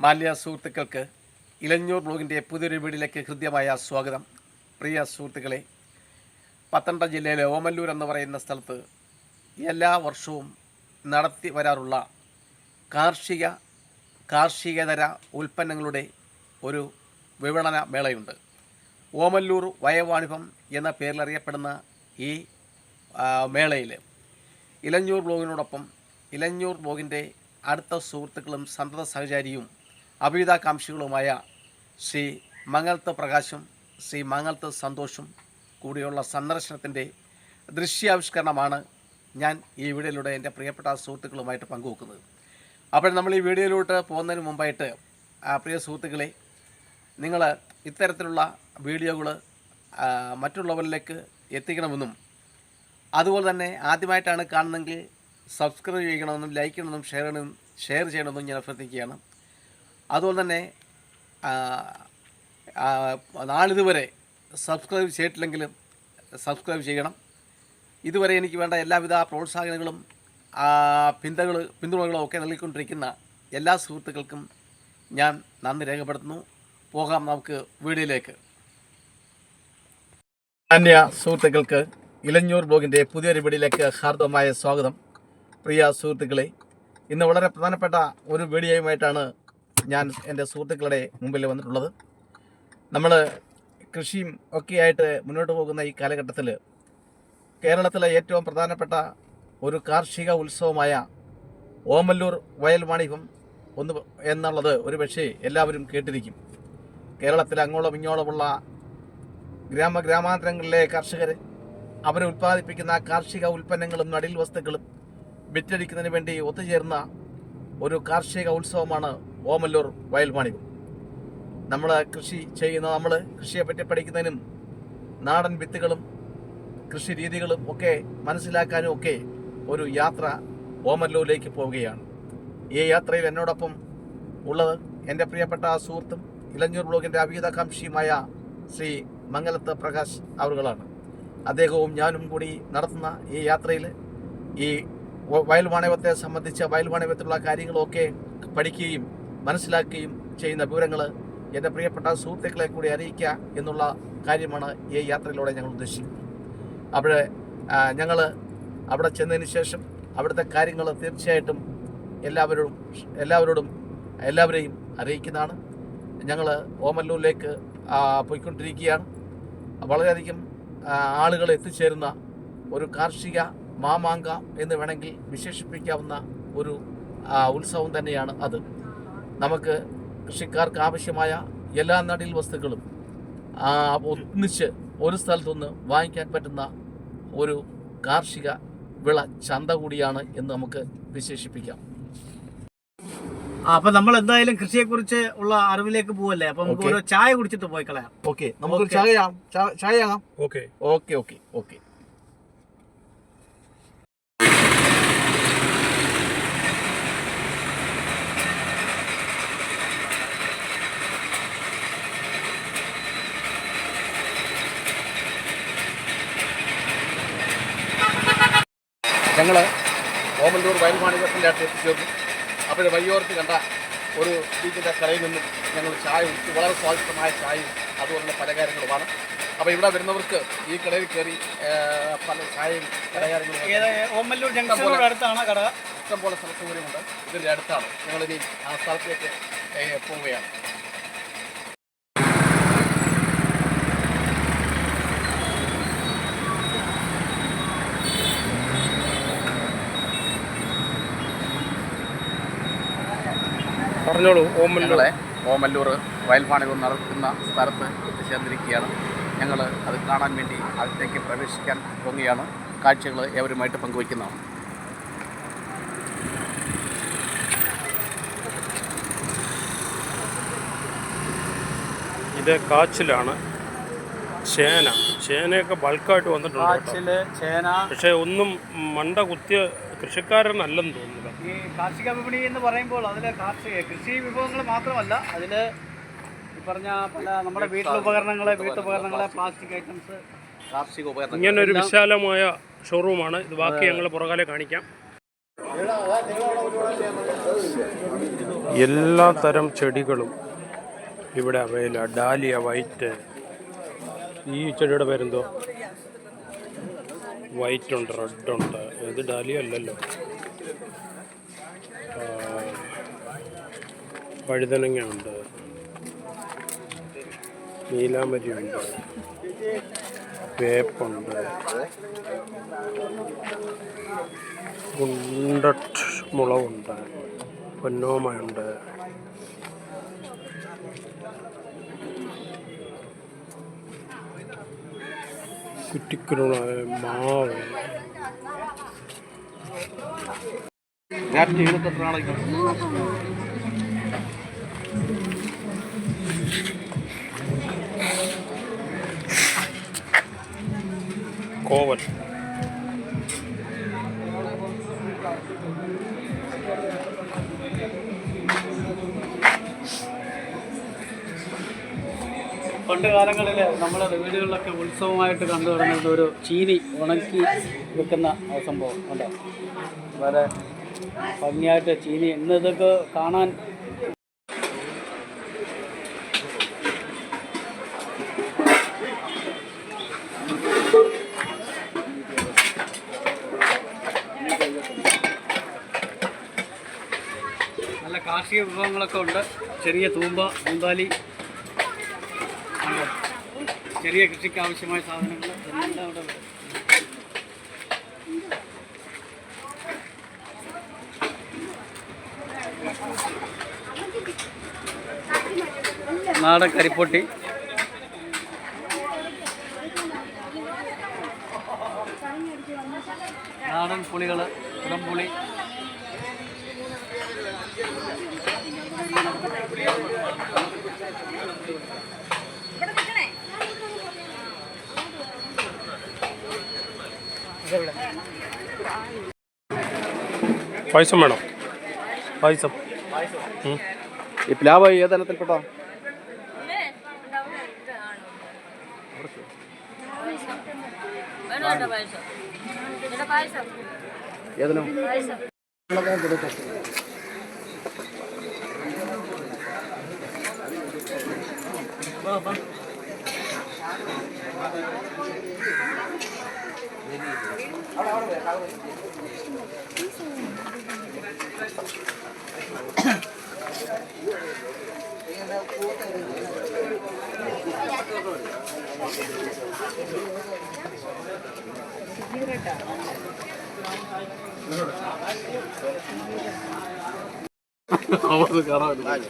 മാല്യ സുഹൃത്തുക്കൾക്ക് ഇലഞ്ഞൂർ ബ്ലോഗിന്റെ പുതിയൊരു വീടിലേക്ക് ഹൃദ്യമായ സ്വാഗതം. പ്രിയ സുഹൃത്തുക്കളെ പത്തനംതിട്ട ജില്ലയിലെ ഓമല്ലൂർ എന്ന് പറയുന്ന സ്ഥലത്ത് എല്ലാ വർഷവും നടത്തി വരാറുള്ള കാർഷിക കാർഷികതര ഉൽപ്പന്നങ്ങളുടെ ഒരു വിപണന മേളയുണ്ട്. ഓമല്ലൂർ വയവാണിഭം എന്ന പേരിൽ അറിയപ്പെടുന്ന ഈ മേളയിൽ ഇലഞ്ഞൂർ ബ്ലോഗിനോടൊപ്പം ഇലഞ്ഞൂർ ബ്ലോഗിന്റെ അടുത്ത സുഹൃത്തുക്കളും സന്തത സഹചാരിയും അഭിയുതാകാംക്ഷികളുമായ ശ്രീ മംഗളത്ത് പ്രകാശും ശ്രീ മംഗളത്ത് സന്തോഷും കൂടിയുള്ള സന്ദർശനത്തിന്റെ ദൃശ്യാവിഷ്കരണമാണ് ഞാൻ ഈ വീഡിയോയിലൂടെ എന്റെ പ്രിയപ്പെട്ട സുഹൃത്തുക്കളുമായിട്ട് പങ്കുവെക്കുന്നത്. അപ്പോൾ നമ്മൾ ഈ വീഡിയോയിലോട്ട് പോകുന്നതിന് മുമ്പായിട്ട് പ്രിയ സുഹൃത്തുക്കളെ നിങ്ങൾ ഇത്തരത്തിലുള്ള വീഡിയോകൾ മറ്റുള്ളവരിലേക്ക് എത്തിക്കണമെന്നും അതുപോലെ തന്നെ ആദ്യമായിട്ടാണ് കാണുന്നതെങ്കിൽ സബ്സ്ക്രൈബ് ചെയ്യണമെന്നും ലൈക്ക് ചെയ്യണമെന്നും ഷെയർ ചെയ്യണമെന്നും ഷെയർ ചെയ്യണമെന്നും ഞാൻ അഭ്യർത്ഥിക്കുകയാണ്. അതുപോലെ തന്നെ നാളിതുവരെ സബ്സ്ക്രൈബ് ചെയ്തിട്ടില്ലെങ്കിലും സബ്സ്ക്രൈബ് ചെയ്യണം. ഇതുവരെ എനിക്ക് വേണ്ട എല്ലാവിധ പ്രോത്സാഹനങ്ങളും പിന്തുണകൾ പിന്തുണകളും ഒക്കെ നൽകിക്കൊണ്ടിരിക്കുന്ന എല്ലാ സുഹൃത്തുക്കൾക്കും ഞാൻ നന്ദി രേഖപ്പെടുത്തുന്നു. പോകാം നമുക്ക് വീഡിയോയിലേക്ക്. അന്യ സുഹൃത്തുക്കൾക്ക് ഇലഞ്ഞൂർ ബ്ലോഗിന്റെ പുതിയൊരു വീഡിയോയിലേക്ക് ഹാർദവമായ സ്വാഗതം. പ്രിയ സുഹൃത്തുക്കളെ ഇന്ന് വളരെ പ്രധാനപ്പെട്ട ഒരു വീഡിയോയുമായിട്ടാണ് ഞാൻ എന്റെ സുഹൃത്തുക്കളുടെ മുമ്പിൽ വന്നിട്ടുള്ളത്. നമ്മൾ കൃഷിയും ഒക്കെയായിട്ട് മുന്നോട്ട് പോകുന്ന ഈ കാലഘട്ടത്തിൽ കേരളത്തിലെ ഏറ്റവും പ്രധാനപ്പെട്ട ഒരു കാർഷിക ഉത്സവമായ ഓമല്ലൂർ വയൽ വാണിഭം ഒന്ന് എന്നുള്ളത് ഒരു പക്ഷേ എല്ലാവരും കേട്ടിരിക്കും. കേരളത്തിലെ അങ്ങോളം ഇങ്ങോളമുള്ള ഗ്രാമ ഗ്രാമാന്തരങ്ങളിലെ കർഷകർ അവർ ഉൽപ്പാദിപ്പിക്കുന്ന കാർഷിക ഉൽപ്പന്നങ്ങളും നടിൽ വസ്തുക്കളും വിറ്റഴിക്കുന്നതിന് വേണ്ടി ഒത്തുചേർന്ന ഒരു കാർഷിക ഉത്സവമാണ് ഓമല്ലൂർ വയൽ വാണിഭം നമ്മൾ കൃഷി ചെയ്യുന്ന നമ്മൾ കൃഷിയെ പറ്റി പഠിക്കുന്നതിനും നാടൻ വിത്തുകളും കൃഷി രീതികളും ഒക്കെ മനസ്സിലാക്കാനും ഒക്കെ ഒരു യാത്ര ഓമല്ലൂരിലേക്ക് പോവുകയാണ്. ഈ യാത്രയിൽ എന്നോടൊപ്പം ഉള്ളത് എന്റെ പ്രിയപ്പെട്ട സുഹൃത്തും ഇലഞ്ഞൂർ ബ്ലോഗിന്റെ അഭീതാകാംക്ഷിയുമായ ശ്രീ മംഗലത്ത് പ്രകാശ് അവറുകളാണ്. അദ്ദേഹവും ഞാനും കൂടി നടത്തുന്ന ഈ യാത്രയിൽ ഈ വയൽ വാണവത്തെ സംബന്ധിച്ച വയൽ വാണവത്തിലുള്ള കാര്യങ്ങളൊക്കെ പഠിക്കുകയും മനസ്സിലാക്കുകയും ചെയ്യുന്ന വിവരങ്ങൾ എന്റെ പ്രിയപ്പെട്ട സുഹൃത്തുക്കളെ കൂടി അറിയിക്കുക എന്നുള്ള കാര്യമാണ് ഈ യാത്രയിലൂടെ ഞങ്ങൾ ഉദ്ദേശിക്കുന്നത്. അവിടെ ഞങ്ങൾ അവിടെ ചെന്നതിന് ശേഷം അവിടുത്തെ കാര്യങ്ങൾ തീർച്ചയായിട്ടും എല്ലാവരോടും എല്ലാവരോടും എല്ലാവരെയും അറിയിക്കുന്നതാണ്. ഞങ്ങൾ ഓമല്ലൂരിലേക്ക് പോയിക്കൊണ്ടിരിക്കുകയാണ്. വളരെയധികം ആളുകൾ എത്തിച്ചേരുന്ന ഒരു കാർഷിക മാമാങ്ക എന്ന് വേണമെങ്കിൽ വിശേഷിപ്പിക്കാവുന്ന ഒരു ഉത്സവം തന്നെയാണ് അത്. നമുക്ക് കൃഷിക്കാർക്ക് ആവശ്യമായ എല്ലാ നടീൽ വസ്തുക്കളും ഒന്നിച്ച് ഒരു സ്ഥലത്തുനിന്ന് വാങ്ങിക്കാൻ പറ്റുന്ന ഒരു കാർഷിക വിള ചന്ത കൂടിയാണ് എന്ന് നമുക്ക് വിശേഷിപ്പിക്കാം. അപ്പൊ നമ്മൾ എന്തായാലും കൃഷിയെ കുറിച്ച് ഉള്ള അറിവിലേക്ക് പോവല്ലേ? അപ്പൊ നമുക്ക് ഓരോ ചായ കുടിച്ചിട്ട് പോയി കളയാം. ഓക്കെ. നമുക്ക്. ചായ ചായ ആകാം. ഓക്കെ. Okay okay okay. ഞങ്ങൾ ഓമല്ലൂർ വയൽ വാണിജ്യത്തിന്റെ അടുത്ത് എത്തിച്ചേർന്നു അപ്പോൾ വയ്യോർത്ത് കണ്ട ഒരു ബീച്ചിന്റെ കടയിൽ നിന്നും ഞങ്ങൾ ചായ കുടിച്ചു. വളരെ സ്വാദിഷ്ടമായ ചായയും അതുപോലുള്ള പലകാരങ്ങളുമാണ് അപ്പോൾ ഇവിടെ വരുന്നവർക്ക് ഈ കടയിൽ കയറി പല ചായയും പലകാരങ്ങളും ഓമല്ലൂർ ജംഗ്ഷനോട് അടുത്താണ് കട? ഇഷ്ടംപോലെ സ്ഥലസൗകര്യമുണ്ട് ഇതിന്റെ അടുത്താണ്. ഞങ്ങളിനി ആ സ്ഥലത്തേക്ക് പോവുകയാണ്. പറഞ്ഞോളൂ ഓമല്ലൂർ. ഓമല്ലൂർ വയൽവാണികൾ നടക്കുന്ന സ്ഥലത്ത് എത്തിച്ചേർന്നിരിക്കുകയാണ്. ഞങ്ങൾ അത് കാണാൻ വേണ്ടി അതിലേക്ക് പ്രവേശിക്കാൻ പോവുകയാണ്. കാഴ്ചകൾ ഏവരുമായിട്ട് പങ്കുവയ്ക്കുന്നതാണ് ഇത് കാച്ചിലാണ്. ചേന. ചേനയൊക്കെ ബൾക്കായിട്ട് വന്നിട്ടുണ്ട്. കാച്ചിൽ ചേന. പക്ഷേ ഒന്നും മണ്ട കുത്തിയ കൃഷിക്കാരനല്ലെന്ന് തോന്നുന്നില്ല. ഈ കാർഷിക വിപണി എന്ന് പറയുമ്പോൾ അതിലെ കാർഷിക കൃഷി വിഭവങ്ങൾ മാത്രമല്ല അതിൽ ഈ പറഞ്ഞ പല നമ്മുടെ വീട്ടിലുപകരണങ്ങൾ വീട്ടുപകരണങ്ങളെ പ്ലാസ്റ്റിക് ഐറ്റംസ് കാർഷിക ഉപകരണം ഇങ്ങനെ ഒരു വിശാലമായ ഷോറൂമാണ് ഇത് ബാക്കി ഞങ്ങൾ പുറകാലെ കാണിക്കാം. എല്ലാ തരം ചെടികളും ഇവിടെ അവയില ഡാലിയ വൈറ്റ് ഈ ചെടിയുടെ പേരെന്തോ? വൈറ്റ് ഉണ്ട് റെഡ് ഉണ്ട് ഇത് ഡാലിയ അല്ലല്ലോ. ആ, വഴുതനങ്ങ ഉണ്ട് നീലാമരി ഉണ്ട് വേപ്പുണ്ട്. ഗുണ്ടട്ട് മുളകുണ്ട്. പൊന്നോമയുണ്ട്. കുറ്റിക്കുരുള മാവ് ഞാൻ പണ്ട് കാലങ്ങളിൽ നമ്മൾ വീടുകളിലൊക്കെ ഉത്സവമായിട്ട് കണ്ടു തുടങ്ങുന്ന ഒരു ചീനി ഉണക്കി വെക്കുന്ന സംഭവം ഉണ്ടോ? വളരെ ഭംഗിയായിട്ട് ചീനി ഇന്ന് ഇതൊക്കെ കാണാൻ നല്ല കാർഷിക വിഭവങ്ങളൊക്കെ ഉണ്ട്. ചെറിയ തൂമ്പ കൂന്താലി ചെറിയ കൃഷിക്ക് ആവശ്യമായ സാധനങ്ങൾ എല്ലാം ഇവിടെ. നാടൻ കരിപ്പൊട്ടി നാടൻ പുളികൾ കുടംപുളി പായസം വേണം? പായസം. ഈ പ്ലാവ് ഏതനത്തിൽപ്പെട്ട ഏതനും? പായസം.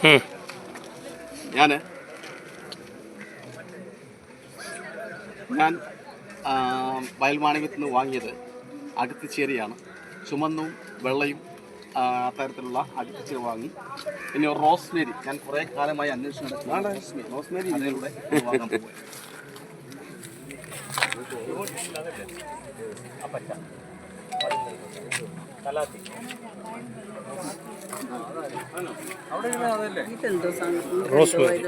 ഉം. ഞാൻ വയൽ ആ, നിന്ന് വാങ്ങിയത് അകത്തിച്ചേരിയാണ് ചുമന്നും വെള്ളയും തരത്തിലുള്ള അകത്തിച്ചേരി വാങ്ങി. പിന്നെ റോസ്മേരി ഞാൻ കുറേ കാലമായി അന്വേഷിച്ചു നടക്കുന്നു. റോസ്മേരി? ഇതിലൂടെ വാങ്ങാൻ പോകും റോസ്മേരി.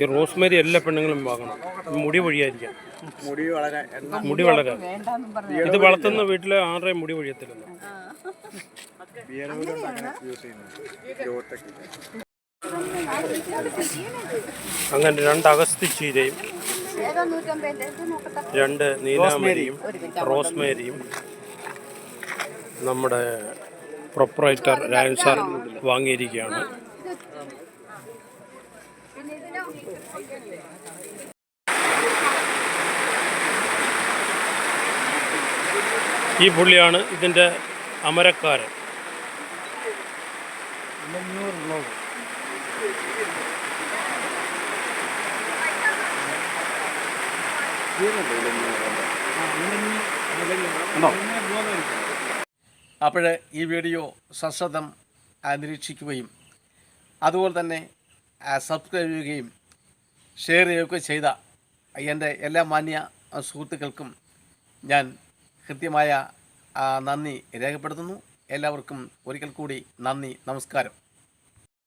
ഈ റോസ്മേരി എല്ലാ പെണ്ണുങ്ങളും വാങ്ങണം. മുടി വഴിയായിരിക്കാം. മുടി വളരെ. മുടി വളരാൻ ഇത് വളർത്തുന്ന വീട്ടിലെ ആരുടെ മുടി വഴിയത്തില്ല അങ്ങനെ രണ്ട് അഗസ്തിച്ചീരയും രണ്ട് നീലാമരിയും റോസ്മേരിയും. നമ്മുടെ പ്രൊപ്പറേറ്റർ രാജൻ സാർ വാങ്ങിയിരിക്കുകയാണ്. ഈ പുള്ളിയാണ് ഇതിന്റെ അമരക്കാരൻ. അപ്പോൾ ഈ വീഡിയോ സശ്രദ്ധം നിരീക്ഷിക്കുകയും അതുപോലെ തന്നെ സബ്സ്ക്രൈബ് ചെയ്യുകയും ഷെയർ ചെയ്യുകയൊക്കെ ചെയ്ത എന്റെ എല്ലാ മാന്യ സുഹൃത്തുക്കൾക്കും ഞാൻ കൃത്യമായ നന്ദി രേഖപ്പെടുത്തുന്നു എല്ലാവർക്കും ഒരിക്കൽ കൂടി നന്ദി നമസ്കാരം